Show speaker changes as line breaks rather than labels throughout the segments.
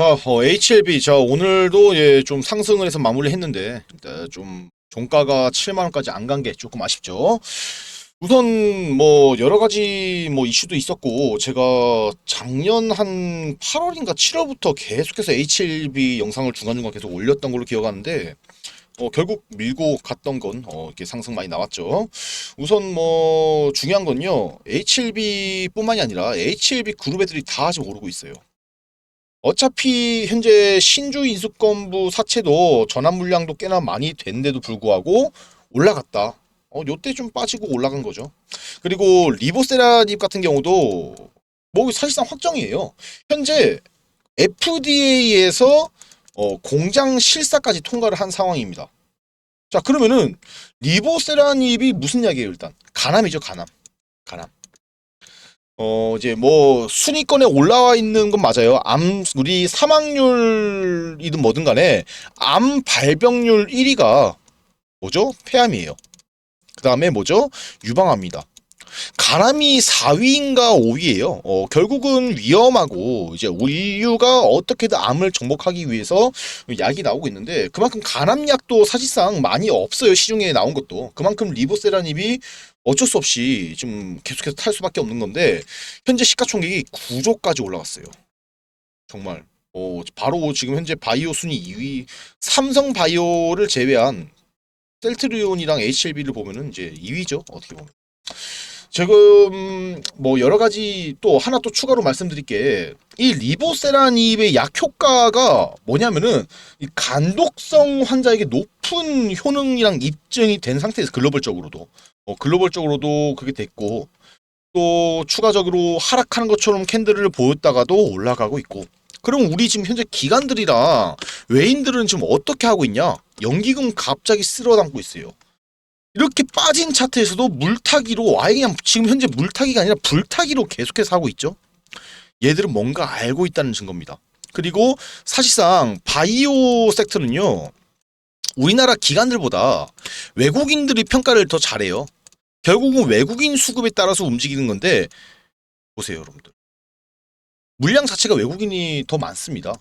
자, 어, HLB 자 오늘도 예, 좀 상승을 해서 마무리했는데 어, 좀 종가가 7만 원까지 안 간 게 조금 아쉽죠. 우선 뭐 여러 가지 뭐 이슈도 있었고 제가 작년 한 8월인가 7월부터 계속해서 HLB 영상을 중간중간 계속 올렸던 걸로 기억하는데 어, 결국 밀고 갔던 건 어, 이렇게 상승 많이 나왔죠. 우선 뭐 중요한 건요. HLB뿐만이 아니라 HLB 그룹 애들이 다 지금 오르고 있어요. 어차피 현재 신주 인수권부 사채도 전환 물량도 꽤나 많이 된데도 불구하고 올라갔다. 어, 요때 좀 빠지고 올라간 거죠. 그리고 리보세라님 같은 경우도 뭐 사실상 확정이에요. 현재 FDA에서 어, 공장 실사까지 통과를 한 상황입니다. 자 그러면은 리보세라닙이 무슨 약이에요 일단 간암이죠 간암 간암 어 이제 뭐 순위권에 올라와 있는 건 맞아요 암 우리 사망률이든 뭐든 간에 암 발병률 1위가 뭐죠 폐암이에요 그 다음에 뭐죠 유방암입니다 간암이 4위인가 5위예요. 어, 결국은 위험하고 이제 인류가 어떻게든 암을 정복하기 위해서 약이 나오고 있는데 그만큼 간암약도 사실상 많이 없어요. 시중에 나온 것도. 그만큼 리보세라닙이 어쩔 수 없이 좀 계속해서 탈 수밖에 없는 건데 현재 시가총액이 9조까지 올라갔어요. 정말 어, 바로 지금 현재 바이오 순위 2위 삼성 바이오를 제외한 셀트리온이랑 HLB를 보면은 이제 2위죠. 어떻게 보면. 지금 뭐 여러 가지 또 하나 또 추가로 말씀드릴 게 이 리보세라닙의 약 효과가 뭐냐면은 이 간독성 환자에게 높은 효능이랑 입증이 된 상태에서 글로벌적으로도 어, 글로벌적으로도 그게 됐고 또 추가적으로 하락하는 것처럼 캔들을 보였다가도 올라가고 있고 그럼 우리 지금 현재 기관들이랑 외인들은 지금 어떻게 하고 있냐 연기금 갑자기 쓸어 담고 있어요 이렇게 빠진 차트에서도 물타기로 아예 그냥 지금 현재 물타기가 아니라 불타기로 계속해서 하고 있죠. 얘들은 뭔가 알고 있다는 증거입니다. 그리고 사실상 바이오 섹터는요. 우리나라 기관들보다 외국인들이 평가를 더 잘해요. 결국은 외국인 수급에 따라서 움직이는 건데 보세요, 여러분들. 물량 자체가 외국인이 더 많습니다.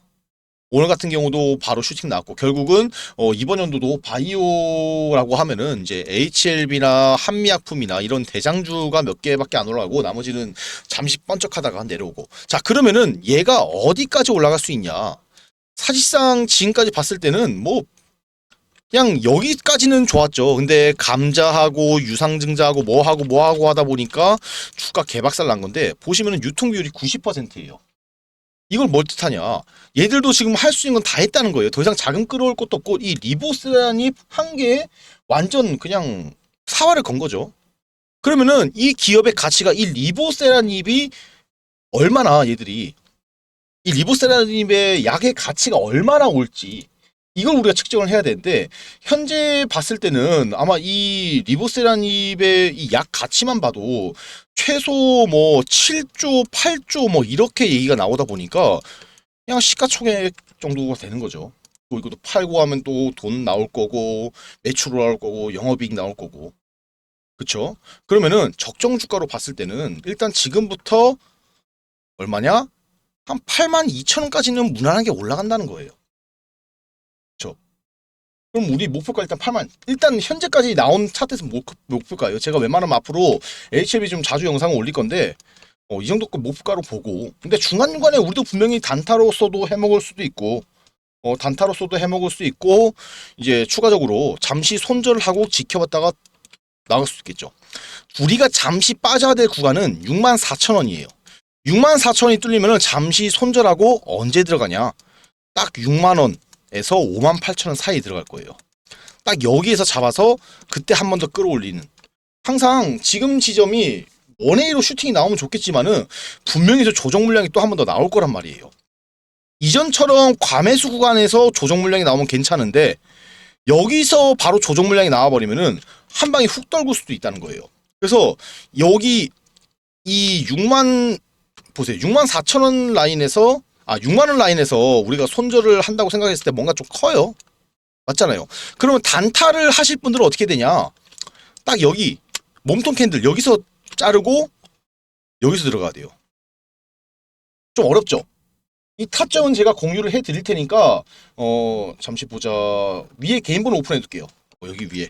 오늘 같은 경우도 바로 슈팅 나왔고 결국은 어, 이번 연도도 바이오라고 하면은 이제 HLB나 한미약품이나 이런 대장주가 몇 개밖에 안 올라가고 나머지는 잠시 번쩍하다가 내려오고 자 그러면은 얘가 어디까지 올라갈 수 있냐 사실상 지금까지 봤을 때는 뭐 그냥 여기까지는 좋았죠. 근데 감자하고 유상증자하고 뭐하고 뭐하고 하다 보니까 주가 개박살 난 건데 보시면은 유통 비율이 90%예요. 이걸 뭘 뜻하냐? 얘들도 지금 할 수 있는 건 다 했다는 거예요. 더 이상 자금 끌어올 것도 없고 이 리보스란이 한 개에 완전 그냥 사활을 건 거죠. 그러면은 이 기업의 가치가 이 리보세라닙이 얼마나 얘들이 이 리보세라닙의 약의 가치가 얼마나 올지 이걸 우리가 측정을 해야 되는데 현재 봤을 때는 아마 이 리보세라닙의 이 약 가치만 봐도 최소 뭐 7조, 8조 뭐 이렇게 얘기가 나오다 보니까 그냥 시가총액 정도가 되는 거죠. 또 이것도 팔고 하면 또 돈 나올 거고 매출 나올 거고 영업이익 나올 거고 그쵸? 그러면은 적정 주가로 봤을 때는 일단 지금부터 얼마냐? 한 8만 2천 원까지는 무난하게 올라간다는 거예요. 그럼 우리 목표가 일단 8만 일단 현재까지 나온 차트에서 목, 목표가요. 제가 웬만하면 앞으로 HLB 좀 자주 영상을 올릴 건데 어, 이 정도급 목표가로 보고 근데 중간중간에 우리도 분명히 단타로서도 해먹을 수도 있고 어, 단타로서도 해먹을 수 있고 이제 추가적으로 잠시 손절을 하고 지켜봤다가 나갈 수 있겠죠. 우리가 잠시 빠져야 될 구간은 6만 4천 원이에요. 6만 4천 원이 뚫리면 잠시 손절하고 언제 들어가냐? 딱 6만 원 에서 5만 8천 원 사이 들어갈 거예요. 딱 여기에서 잡아서 그때 한 번 더 끌어올리는. 항상 지금 지점이 원웨이로 슈팅이 나오면 좋겠지만은 분명히 저 조정 물량이 또 한 번 더 나올 거란 말이에요. 이전처럼 과매수 구간에서 조정 물량이 나오면 괜찮은데 여기서 바로 조정 물량이 나와버리면은 한 방에 훅 떨굴 수도 있다는 거예요. 그래서 여기 이 6만 보세요. 6만 4천 원 라인에서 아 6만 원 라인에서 우리가 손절을 한다고 생각했을 때 뭔가 좀 커요. 맞잖아요. 그러면 단타를 하실 분들은 어떻게 되냐? 딱 여기 몸통 캔들 여기서 자르고 여기서 들어가야 돼요. 좀 어렵죠? 이 타점은 제가 공유를 해 드릴 테니까 어 잠시 보자 위에 개인 번호 오픈해 둘게요 어, 여기 위에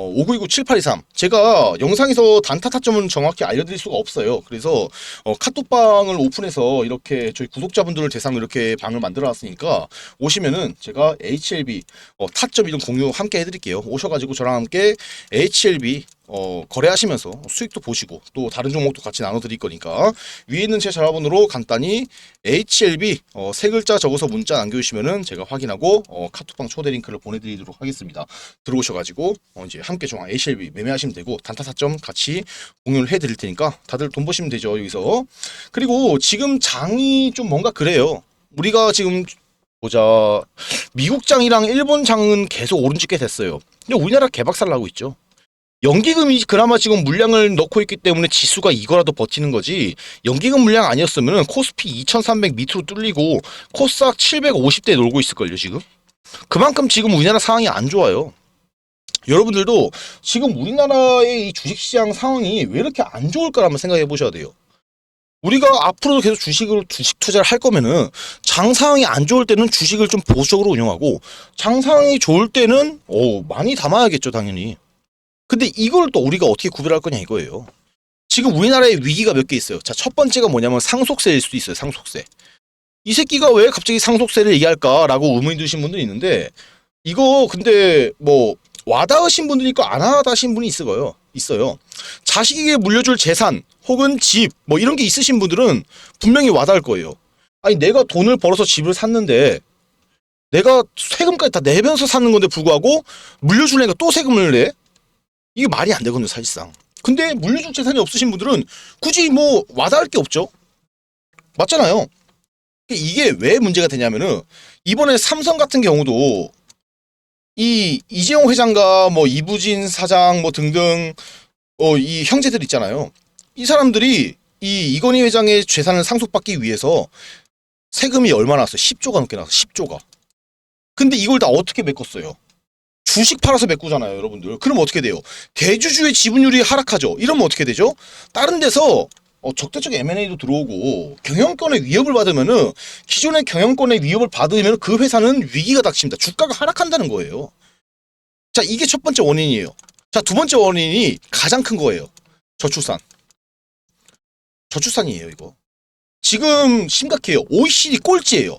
어, 5929-7823 제가 영상에서 단타 타점은 정확히 알려드릴 수가 없어요. 그래서 어, 카톡방을 오픈해서 이렇게 저희 구독자분들을 대상으로 이렇게 방을 만들어 놨으니까 오시면은 제가 HLB 어, 타점 이런 공유 함께 해드릴게요. 오셔가지고 저랑 함께 HLB 어, 거래하시면서 수익도 보시고 또 다른 종목도 같이 나눠드릴 거니까 위에 있는 제 전화번호로 간단히 HLB 어, 세 글자 적어서 문자 남겨주시면은 제가 확인하고 어, 카톡방 초대 링크를 보내드리도록 하겠습니다. 들어오셔가지고 어, 이제 함께 종 HLB 매매하시면 되고 단타 사점 같이 공유를 해드릴 테니까 다들 돈 버시면 되죠 여기서. 그리고 지금 장이 좀 뭔가 그래요. 우리가 지금 보자 미국 장이랑 일본 장은 계속 오른 지꽤 됐어요. 근데 우리나라 개박살 나고 있죠. 연기금이 그나마 지금 물량을 넣고 있기 때문에 지수가 이거라도 버티는 거지. 연기금 물량 아니었으면 코스피 2300 밑으로 뚫리고 코스닥 750대 놀고 있을걸요 지금? 그만큼 지금 우리나라 상황이 안 좋아요. 여러분들도 지금 우리나라의 이 주식시장 상황이 왜 이렇게 안 좋을까 한번 생각해 보셔야 돼요. 우리가 앞으로도 계속 주식으로 주식 투자를 할 거면은 장 상황이 안 좋을 때는 주식을 좀 보수적으로 운영하고 장 상황이 좋을 때는 오 많이 담아야겠죠 당연히 근데 이걸 또 우리가 어떻게 구별할 거냐 이거예요. 지금 우리나라에 위기가 몇 개 있어요. 자, 첫 번째가 뭐냐면 상속세일 수도 있어요. 상속세. 이 새끼가 왜 갑자기 상속세를 얘기할까라고 의문이 드신 분들이 있는데 이거 근데 뭐 와닿으신 분들이 있고 안 와닿으신 분이 있어요. 있어요. 자식에게 물려줄 재산 혹은 집 뭐 이런 게 있으신 분들은 분명히 와닿을 거예요. 아니 내가 돈을 벌어서 집을 샀는데 내가 세금까지 다 내면서 사는 건데 불구하고 물려주려니까 또 세금을 내? 이게 말이 안 되거든요, 사실상. 근데 물려줄 재산이 없으신 분들은 굳이 뭐 와닿을 게 없죠. 맞잖아요. 이게 왜 문제가 되냐면은 이번에 삼성 같은 경우도 이 이재용 회장과 뭐 이부진 사장 뭐 등등 어 이 형제들 있잖아요. 이 사람들이 이 이건희 회장의 재산을 상속받기 위해서 세금이 얼마 나 왔어요? 10조가 넘게 나왔어. 10조가. 근데 이걸 다 어떻게 메꿨어요? 주식 팔아서 메꾸잖아요, 여러분들. 그럼 어떻게 돼요? 대주주의 지분율이 하락하죠. 이러면 어떻게 되죠? 다른 데서 어, 적대적 M&A도 들어오고 경영권의 위협을 받으면은 기존의 경영권의 위협을 받으면 그 회사는 위기가 닥칩니다. 주가가 하락한다는 거예요. 자, 이게 첫 번째 원인이에요. 자, 두 번째 원인이 가장 큰 거예요. 저출산. 저출산이에요, 이거. 지금 심각해요. OECD 꼴찌예요.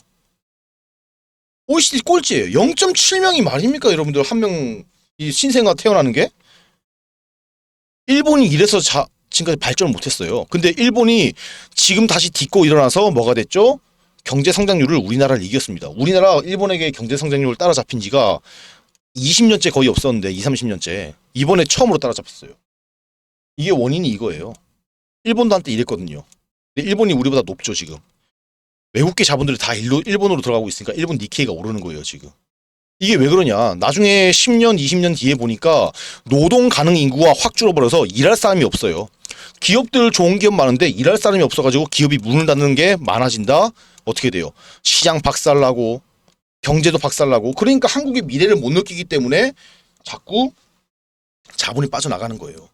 OECD 꼴찌예요. 0.7명이 말입니까, 여러분들 한 명 이 신생아 태어나는 게? 일본이 이래서 자, 지금까지 발전을 못했어요. 근데 일본이 지금 다시 딛고 일어나서 뭐가 됐죠? 경제 성장률을 우리나라를 이겼습니다. 우리나라 일본에게 경제 성장률을 따라잡힌 지가 20년째 거의 없었는데 2, 30년째 이번에 처음으로 따라잡혔어요. 이게 원인이 이거예요. 일본도 한때 이랬거든요. 근데 일본이 우리보다 높죠 지금. 외국계 자본들이 다 일로, 일본으로 들어가고 있으니까 일본 니케이가 오르는 거예요, 지금. 이게 왜 그러냐. 나중에 10년, 20년 뒤에 보니까 노동 가능 인구가 확 줄어버려서 일할 사람이 없어요. 기업들 좋은 기업 많은데 일할 사람이 없어가지고 기업이 문을 닫는 게 많아진다? 어떻게 돼요? 시장 박살나고, 경제도 박살나고, 그러니까 한국의 미래를 못 느끼기 때문에 자꾸 자본이 빠져나가는 거예요.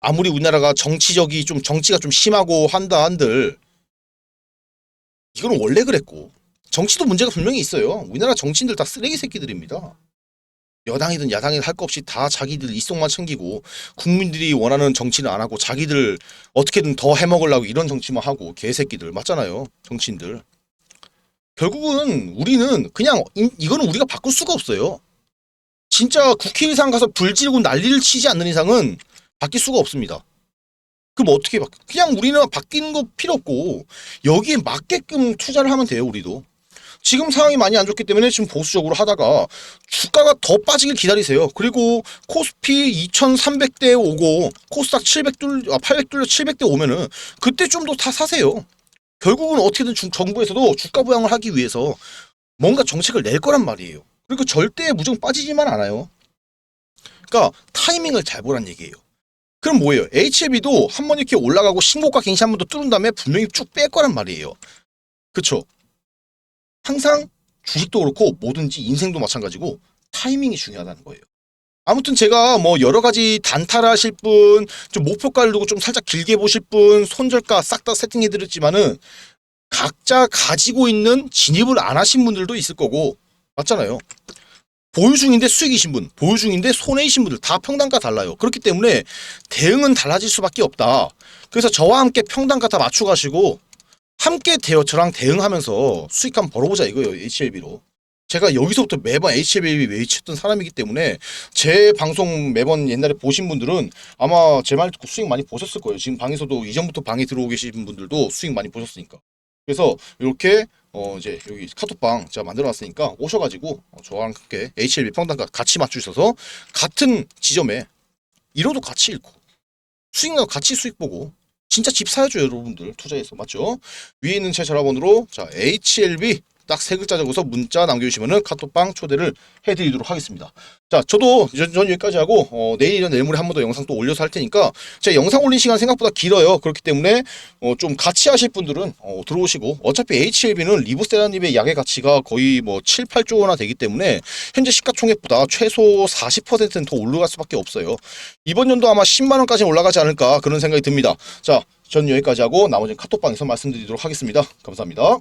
아무리 우리나라가 정치적이 좀, 정치가 좀 심하고 한다 한들, 이거는 원래 그랬고 정치도 문제가 분명히 있어요. 우리나라 정치인들 다 쓰레기 새끼들입니다. 여당이든 야당이든 할 거 없이 다 자기들 이속만 챙기고 국민들이 원하는 정치는 안 하고 자기들 어떻게든 더 해먹으려고 이런 정치만 하고 개새끼들 맞잖아요. 정치인들. 결국은 우리는 그냥 이- 이거는 우리가 바꿀 수가 없어요. 진짜 국회의상 가서 불 지르고 난리를 치지 않는 이상은 바뀔 수가 없습니다. 그럼 어떻게 바 그냥 우리는 바뀌는 거 필요 없고 여기에 맞게끔 투자를 하면 돼요 우리도. 지금 상황이 많이 안 좋기 때문에 지금 보수적으로 하다가 주가가 더 빠지길 기다리세요. 그리고 코스피 2300대 오고 코스닥 700 뚫, 아, 800 뚫려 700대 오면은 그때 좀 더 다 사세요. 결국은 어떻게든 중- 정부에서도 주가 부양을 하기 위해서 뭔가 정책을 낼 거란 말이에요. 그리고 절대 무조건 빠지지만 않아요. 그러니까 타이밍을 잘 보란 얘기예요 그럼 뭐예요? HLB도 한 번 이렇게 올라가고 신고가 갱시 한번 더 뚫은 다음에 분명히 쭉 뺄 거란 말이에요. 그쵸? 항상 주식도 그렇고 뭐든지 인생도 마찬가지고 타이밍이 중요하다는 거예요. 아무튼 제가 뭐 여러 가지 단타를 하실 분, 좀 목표가를 두고 좀 살짝 길게 보실 분, 손절가 싹 다 세팅해 드렸지만은 각자 가지고 있는 진입을 안 하신 분들도 있을 거고 맞잖아요. 보유 중인데 수익이 신 분, 보유 중인데 손해이신 분들 다 평단가 달라요. 그렇기 때문에 대응은 달라질 수밖에 없다. 그래서 저와 함께 평단가 다 맞춰 가시고 함께 대여 저랑 대응하면서 수익 한번 벌어보자 이거예요. HLB로. 제가 여기서부터 매번 HLB 외쳤던 사람이기 때문에 제 방송 매번 옛날에 보신 분들은 아마 제 말 듣고 수익 많이 보셨을 거예요. 지금 방에서도 이전부터 방에 들어오 계신 분들도 수익 많이 보셨으니까. 그래서 이렇게 어 이제 여기 카톡방 제가 만들어 놨으니까 오셔가지고 어, 저랑 함께 HLB 평단가 같이 맞추셔서 같은 지점에 이로도 같이 잃고 수익나 같이 수익 보고 진짜 집 사야죠 여러분들 투자해서 맞죠? 위에 있는 제 전화번호로 자 HLB 딱 세 글자 적어서 문자 남겨주시면은 카톡방 초대를 해드리도록 하겠습니다. 자, 저도 전, 전 여기까지 하고 어, 내일이나 내일모레 한 번 더 영상 또 올려서 할 테니까 제가 영상 올린 시간 생각보다 길어요. 그렇기 때문에 어, 좀 같이 하실 분들은 어, 들어오시고 어차피 HLB는 리보세라님의 약의 가치가 거의 뭐 7, 8조 원이나 되기 때문에 현재 시가총액보다 최소 40%는 더 올라갈 수밖에 없어요. 이번 연도 아마 10만 원까지 올라가지 않을까 그런 생각이 듭니다. 자, 전 여기까지 하고 나머지는 카톡방에서 말씀드리도록 하겠습니다. 감사합니다.